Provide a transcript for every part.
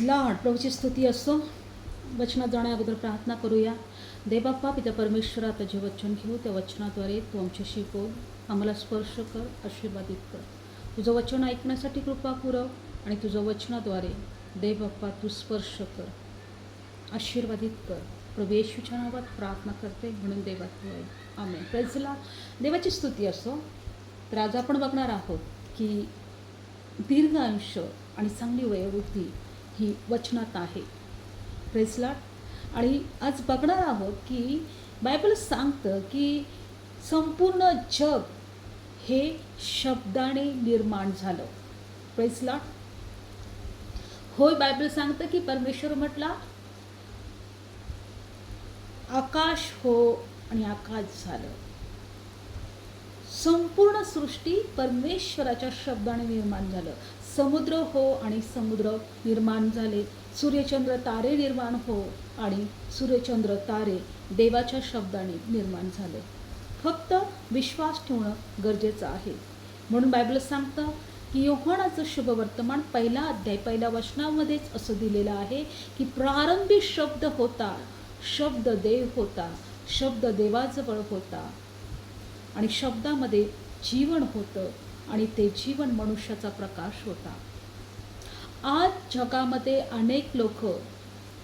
Lord प्रभूची स्तुती असो वचनात जाण्या अगोदर प्रार्थना करूया. देवबाप्पा पिता परमेश्वर आता जे वचन घेऊ त्या वचनाद्वारे तू आमच्याशी बोल. आम्हाला स्पर्श कर आशीर्वादित कर. तुझं वचन ऐकण्यासाठी कृपा पुरव आणि तुझं वचनाद्वारे देवबाप्पा तू स्पर्श कर. आशीर्वादित कर. प्रभू येशूच्या नावात प्रार्थना करते म्हणून देवात आहे. आम्ही प्रेझला देवाची स्तुती असो तर आज आपण बघणार आहोत की दीर्घ आयुष्य आणि चांगली वयोवृद्धी ही वचनात आहे. प्रेसलाट आणि आज बघणार आहोत की बायबल सांगतं की संपूर्ण जग हे शब्दाने निर्माण झालं. प्रेसलाट होय बायबल सांगतं की परमेश्वर म्हटला आकाश हो आणि आकाश झालं. संपूर्ण सृष्टी परमेश्वराच्या शब्दाने निर्माण झालं. समुद्र हो आणि समुद्र निर्माण झाले. सूर्यचंद्र तारे निर्माण हो आणि सूर्यचंद्र तारे देवाच्या शब्दाने निर्माण झाले. फक्त विश्वास ठेवणं गरजेचं आहे. म्हणून बायबल सांगतं की योहानाचं शुभवर्तमान पहिला अध्याय पहिल्या वचनामध्येच असं दिलेलं आहे की प्रारंभी शब्द होता शब्द देव होता शब्द देवाजवळ होता. आणि शब्दामध्ये जीवन होतं आणि ते जीवन मनुष्याचा प्रकाश होता. आज जगामध्ये अनेक लोक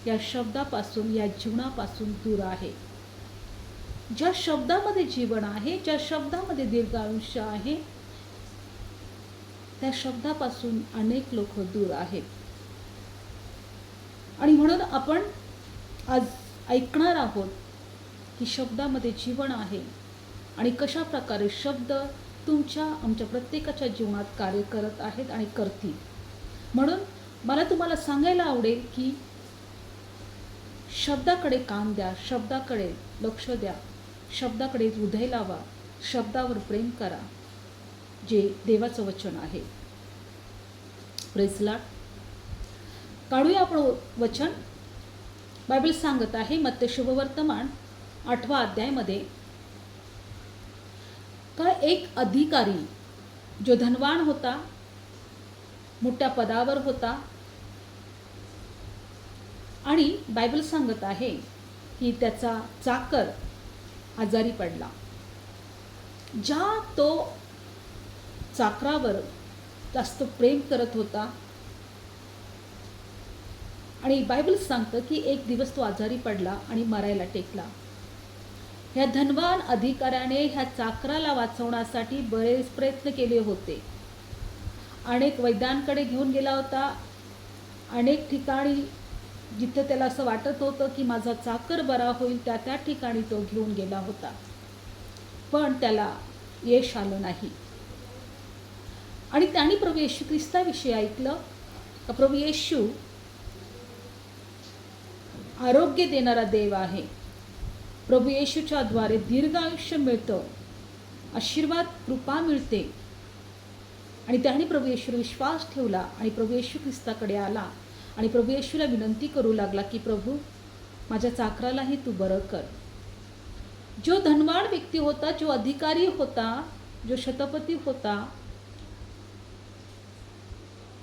या शब्दापासून या जीवनापासून दूर आहे. ज्या शब्दामध्ये जीवन आहे ज्या शब्दामध्ये दीर्घ आयुष्य आहे त्या शब्दापासून अनेक लोक दूर आहेत. आणि म्हणून आपण आज ऐकणार आहोत की शब्दामध्ये जीवन आहे आणि कशा प्रकारे शब्द तुमच्या आमच्या प्रत्येकाच्या जीवनात कार्य करत आहेत आणि करतील. म्हणून मला तुम्हाला सांगायला आवडेल की शब्दाकडे कान द्या शब्दाकडे लक्ष द्या शब्दाकडे हृदय लावा शब्दावर प्रेम करा जे देवाचं वचन आहे. प्रेसला काढूया आपण वचन. बायबल सांगत आहे मत्स्य शुभवर्तमान आठवा अध्यायमध्ये का एक अधिकारी जो धनवान होता मोठ्या पदावर होता आणि बायबल सांगत आहे की त्याचा चाकर आजारी पडला. ज्या तो चाकरावर जास्त प्रेम करत होता आणि बायबल सांगतं की एक दिवस तो आजारी पडला आणि मरायला टेकला. ह्या धनवान अधिकाऱ्याने ह्या चाकराला वाचवण्यासाठी बरेच प्रयत्न केले होते. अनेक वैद्यांकडे घेऊन गेला होता. अनेक ठिकाणी जिथं त्याला असं वाटत होतं की माझा चाकर बरा होईल त्या त्या ठिकाणी तो घेऊन गेला होता. पण त्याला यश आलं नाही. आणि त्याने प्रभू येशू ख्रिस्ताविषयी ऐकलं का प्रभू येशू आरोग्य देणारा देव आहे. प्रभू येशूच्या द्वारे दीर्घ आयुष्य मिळतं. आशीर्वाद कृपा मिळते. आणि त्याने प्रभू येशूवर विश्वास ठेवला आणि प्रभू येशू ख्रिस्ताकडे आला आणि प्रभू येशूला विनंती करू लागला की प्रभू माझ्या चाकरालाही तू बरं कर. जो धनवान व्यक्ती होता जो अधिकारी होता जो शतपती होता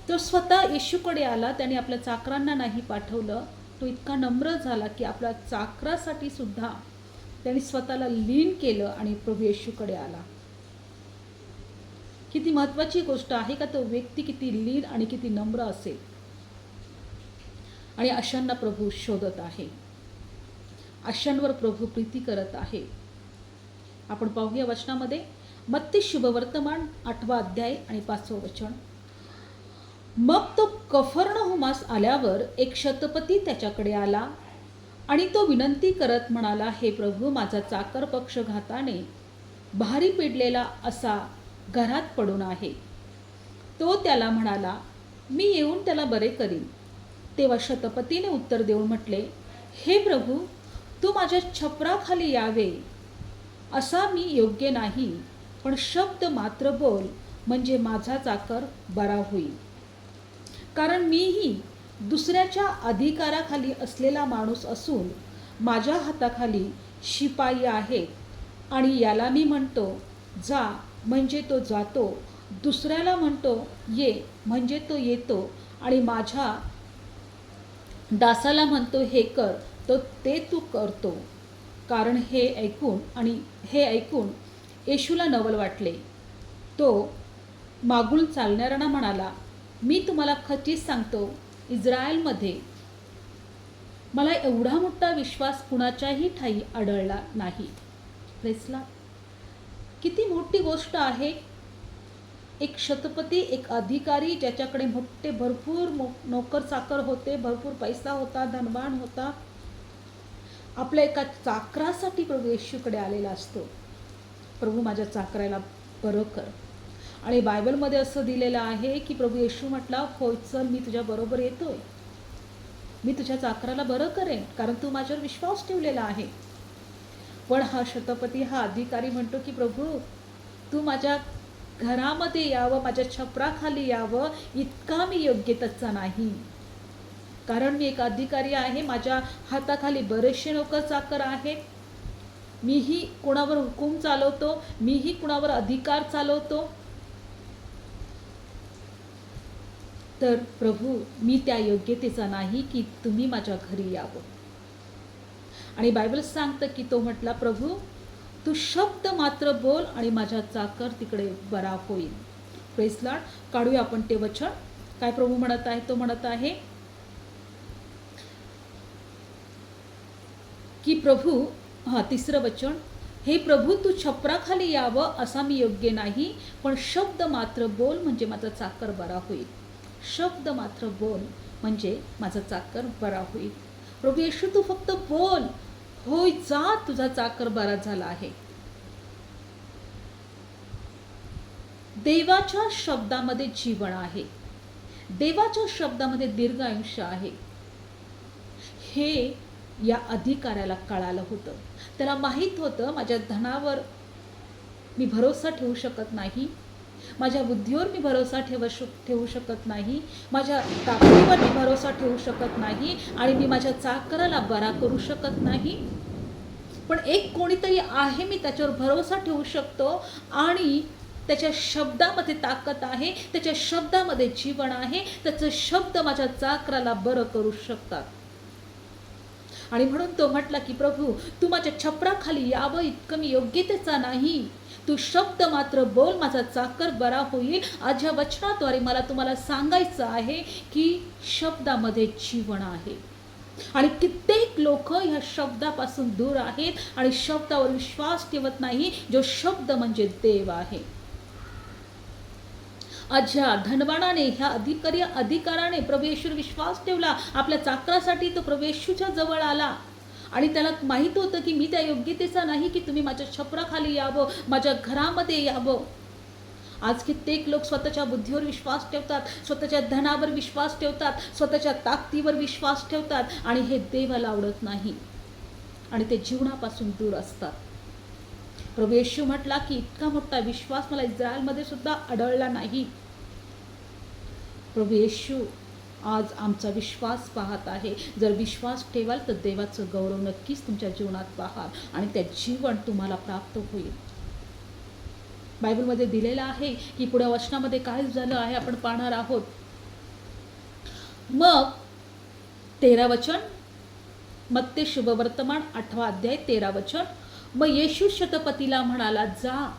तो स्वतः येशूकडे आला त्याने आपल्या चाकरांना नाही पाठवलं. तो इतका नम्र झाला की आपल्या चाकरासाठी सुद्धा त्याने स्वतःला लीन केलं आणि प्रभू येशूकडे आला. किती महत्वाची गोष्ट आहे का तो व्यक्ती किती लीन आणि किती नम्र असेल? आणि अशांना प्रभू शोधत आहे. अशांवर प्रभू प्रीती करत आहे. आपण पाहूया वचनामध्ये. मत्ती शुभवर्तमान आठवा अध्याय आणि पाचवं वचन. मग तो कफर्णहुमास आल्यावर एक शतपती त्याच्याकडे आला आणि तो विनंती करत म्हणाला हे प्रभू माझा चाकर पक्षघाताने भारी पिडलेला असा घरात पडून आहे. तो त्याला म्हणाला मी येऊन त्याला बरे करीन. तेव्हा शतपतीने उत्तर देऊन म्हटले हे प्रभू तू माझ्या छपराखाली यावे. असा मी योग्य नाही पण शब्द मात्र बोल म्हणजे माझा चाकर बरा होईल. कारण मीही दुसऱ्याच्या अधिकाराखाली असलेला माणूस असून माझ्या हाताखाली शिपाई आहे आणि याला मी म्हणतो जा म्हणजे तो जातो. दुसऱ्याला म्हणतो ये म्हणजे तो येतो. आणि माझ्या दासाला म्हणतो हे कर तो ते तू करतो. कारण हे ऐकून आणि हे ऐकून येशूला नवल वाटले. तो मागून चालणाऱ्यांना म्हणाला मी तुम्हाला खचित सांगतो इस्रायलमध्ये. मला एवढा मोठा विश्वास कुणाच्याही ठाई आढळला नाही. प्रेसला किती मोठी गोष्ट आहे. एक शतपती एक अधिकारी ज्याच्याकडे मोठे भरपूर मो नोकर चाकर होते भरपूर पैसा होता धनवान होता. आपल्या एका चाकरासाठी प्रभू येशूकडे आलेला असतो. प्रभू माझ्या चाकराला बरं कर. आणि बायबलमध्ये असं दिलेलं आहे की प्रभू येशू म्हटला होय चल मी तुझ्या बरोबर येतोय. मी तुझ्या चाकराला बरं करेन कारण तू माझ्यावर विश्वास ठेवलेला आहे. पण हा शतपती हा अधिकारी म्हणतो की प्रभू तू माझ्या घरामध्ये यावं माझ्या छपराखाली यावं इतका मी योग्य त्याचा नाही. कारण मी एक अधिकारी आहे माझ्या हाताखाली बरेचसे लोक चाकर आहेत. मीही कुणावर हुकूम चालवतो मीही कुणावर अधिकार चालवतो. तर प्रभू मी त्या योग्यतेचा नाही की तुम्ही माझ्या घरी यावं. आणि बायबल सांगतं की तो म्हटला प्रभू तू शब्द मात्र बोल आणि माझा चाकर तिकडे बरा होईल. प्रेसलाड काढूया आपण ते वचन. काय प्रभू म्हणत आहे? तो म्हणत आहे की प्रभू हा तिसरं वचन हे प्रभू तू छपराखाली यावं असा मी योग्य नाही पण शब्द मात्र बोल म्हणजे माझा चाकर बरा होईल. शब्द मात्र बोल म्हणजे माझा चाकर बरा होईल. प्रभू येशू तू फक्त बोल. होय जा तुझा चाकर बरा झाला आहे. देवाच्या शब्दामध्ये जीवन आहे. देवाच्या शब्दामध्ये दीर्घ आयुष्य आहे. हे या अधिकाऱ्याला कळालं होतं. त्याला माहीत होतं माझ्या धनावर मी भरोसा ठेवू शकत नाही. माझ्या बुद्धीवर मी भरोसा ठेव ठेवू शकत नाही. माझ्या ताकदीवर मी भरोसा ठेवू शकत नाही आणि मी माझ्या चाकराला बरा करू शकत नाही. पण एक कोणीतरी आहे मी त्याच्यावर भरोसा ठेवू शकतो आणि त्याच्या शब्दामध्ये ताकद आहे त्याच्या शब्दामध्ये जीवन आहे त्याचं शब्द माझ्या चाकराला बरं करू शकतात. आणि म्हणून तो म्हटला की प्रभू तू माझ्या छपराखाली यावं इतकं मी योग्यतेचा नाही तू शब्द मात्र बोल माझा चाकर बरा होईल. आज ह्या वचनाद्वारे मला तुम्हाला सांगायचं आहे की शब्दामध्ये जीवन आहे. आणि कित्येक लोक ह्या शब्दापासून दूर आहेत आणि शब्दावर विश्वास ठेवत नाही जो शब्द म्हणजे देव आहे. आज धनवानाने ह्या अधिकारी अधिकाराने प्रभू विश्वास ठेवला. आपल्या चाकरासाठी तो प्रवेशूच्या जवळ आला. आणि त्याला माहीत होतं की मी त्या योग्यतेचा नाही की तुम्ही माझ्या छपराखाली यावं माझ्या घरामध्ये यावं. आज कित्येक लोक स्वतःच्या बुद्धीवर विश्वास ठेवतात स्वतःच्या धनावर विश्वास ठेवतात स्वतःच्या ताकदीवर विश्वास ठेवतात आणि हे देवाला आवडत नाही. आणि ते जीवनापासून दूर असतात. प्रभू येशू म्हटला की इतका मोठा विश्वास मला इस्रायलमध्ये सुद्धा आढळला नाही. प्रभू येशू आज आमचा विश्वास पाहत आहे. जर विश्वास ठेवाल तर देवाचं गौरव नक्कीच तुमच्या जीवनात पाहाल आणि त्या जीवन तुम्हाला प्राप्त होईल. बायबलमध्ये दिलेलं आहे की पुढे वचनामध्ये काय झालं आहे आपण पाहणार आहोत. मग तेरा वचन मग ते शुभवर्तमान आठवा अध्याय तेरा वचन. मग येशू शतपतीला म्हणाला जा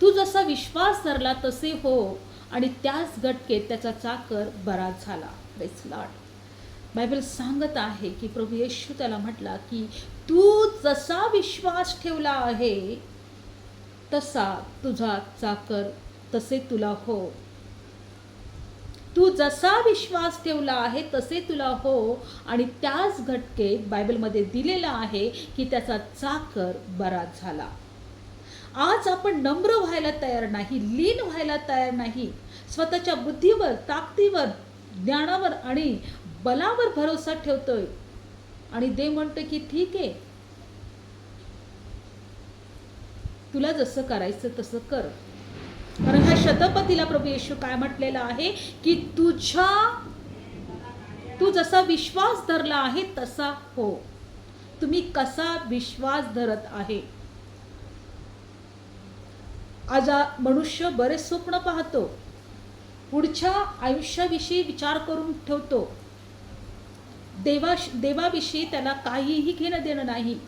तू जसा विश्वास धरला तसे हो. आणि त्याच गटकेत त्याचा चाकर बरा झाला. लॉर्ड बायबल सांगत आहे की प्रभू येशू त्याला म्हटला की तू जसा विश्वास ठेवला आहे तसा तुझा चाकर तसे तुला हो. तू जसा विश्वास ठेवला आहे तसे तुला हो. आणि त्याच घटकेत बायबलमध्ये दिलेलं आहे की त्याचा चाकर बरा झाला. आज आपण नम्र व्हायला तयार नाही लीन व्हायला तयार नाही. स्वतःच्या बुद्धीवर ताकदीवर ज्ञानावर आणि बलावर भरोसा ठेवतोय. आणि दे म्हणतो की ठीक आहे. तुला जसं करायचं तसं कर. कारण ह्या शतपतीला प्रभू येशू काय म्हटलेलं आहे? की तुझ्या तू जसा विश्वास धरला आहे तसा हो. तुम्ही कसा विश्वास धरत आहे? आज मनुष्य बरेच स्वप्न पाहतो. पुढच्या आयुष्याविषयी विचार करून ठेवतो. देवा देवाविषयी त्याला काहीही घेणं देणं नाही.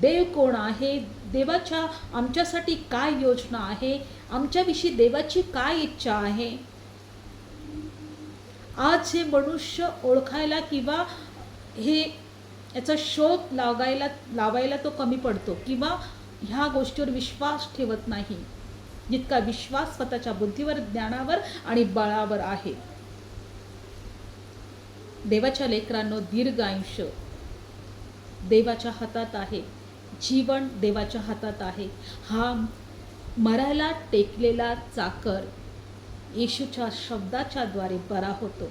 देव कोण आहे? देवाच्या आमच्यासाठी काय योजना आहे? आमच्याविषयी देवाची काय इच्छा आहे? आज हे मनुष्य ओळखायला किंवा हे याचा शोध लागायला लावायला तो कमी पडतो किंवा ह्या गोष्टीवर विश्वास ठेवत नाही. जितका विश्वास स्वतःच्या बुद्धीवर ज्ञानावर आणि बळावर आहे. देवाच्या लेकरांनो दीर्घ आयुष्य देवाच्या हातात आहे. जीवन देवाच्या हातात आहे. हा मरायला टेकलेला चाकर येशूच्या शब्दाच्या द्वारे बरा होतो.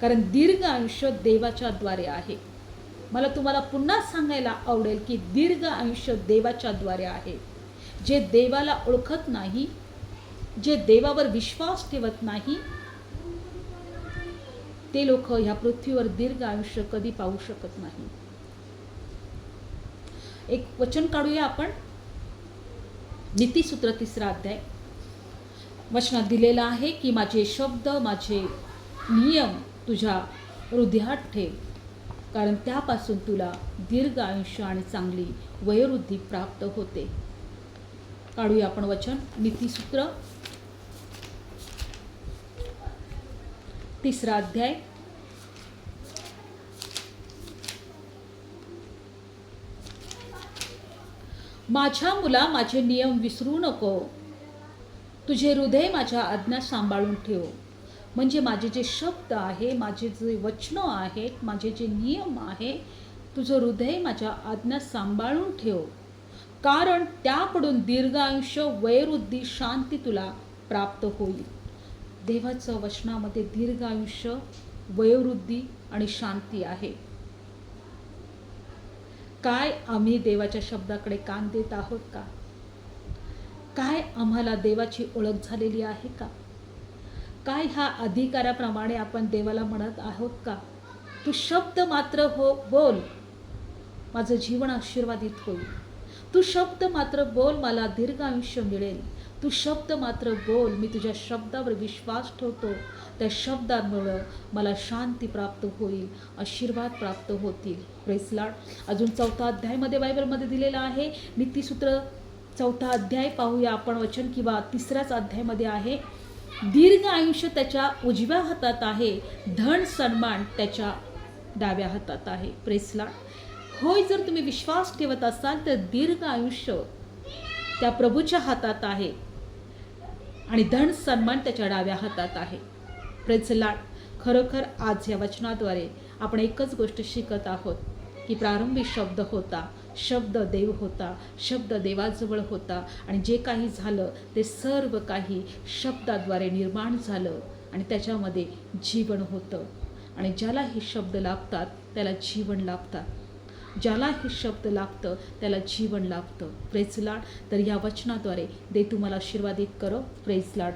कारण दीर्घ आयुष्य देवाच्या द्वारे आहे. मला तुम्हाला पुन्हा सांगायला आवडेल की दीर्घ आयुष्य देवाच्या द्वारे आहे. जे देवाला ओळखत नाही जे देवावर विश्वास ठेवत नाही ते लोक ह्या पृथ्वीवर दीर्घ आयुष्य कधी पाहू शकत नाही. एक वचन काढूया आपण. नीतीसूत्र तिसरा अध्याय. वचनात दिलेला आहे की माझे शब्द माझे नियम तुझ्या हृदयात ठेव. कारण त्यापासून तुला दीर्घ आयुष्य आणि चांगली वयोवृद्धी प्राप्त होते. काढूया आपण वचन. नीतीसूत्र तिसरा अध्याय. माझ्या मुला माझे नियम विसरू नको. तुझे हृदय माझ्या आज्ञा सांभाळून ठेव. म्हणजे माझे जे शब्द आहे माझे जे वचनं आहेत माझे जे नियम आहे तुझं हृदय माझ्या आज्ञा सांभाळून ठेव. कारण त्याकडून दीर्घ आयुष्य वैवृद्धी शांती तुला प्राप्त होईल. देवाचं वचनामध्ये दीर्घ आयुष्य वयोवृद्धी आणि शांती आहे. काय आम्ही देवाच्या शब्दाकडे कान देत आहोत का? काय आम्हाला देवाची ओळख झालेली आहे का? काय ह्या अधिकाराप्रमाणे आपण देवाला म्हणत आहोत का? तू शब्द मात्र हो बोल. माझं जीवन आशीर्वादित होईल. तू शब्द मात्र बोल मला दीर्घ आयुष्य मिळेल. तू शब्द मात्र बोल मी तुझ्या शब्दावर विश्वास ठेवतो. त्या शब्दांमुळं मला शांती प्राप्त होईल आशीर्वाद प्राप्त होतील. प्रेसलाड अजून चौथा अध्यायमध्ये बायबलमध्ये दिलेला आहे नीतीसूत्र चौथा अध्याय पाहूया. आपण वचन किंवा तिसऱ्याच अध्यायामध्ये आहे दीर्घ आयुष्य त्याच्या उजव्या हातात आहे धन सन्मान त्याच्या डाव्या हातात आहे. प्रेसला होय जर तुम्ही विश्वास ठेवत असाल तर दीर्घ आयुष्य त्या प्रभूच्या हातात आहे. आणि धन सन्मान त्याच्या डाव्या हातात आहे. प्रेझलाट खरोखर आज या वचनाद्वारे आपण एकच गोष्ट शिकत आहोत की प्रारंभी शब्द होता शब्द देव होता शब्द देवाजवळ होता आणि जे काही झालं ते सर्व काही शब्दाद्वारे निर्माण झालं आणि त्याच्यामध्ये जीवन होतं. आणि ज्याला हे शब्द लाभतात त्याला जीवन लाभतात. ज्याला हे शब्द लागतं त्याला जीवन लाभतं प्रेझलाड तर या वचनाद्वारे दे तुम्हाला आशीर्वादित करो. प्रेझलाड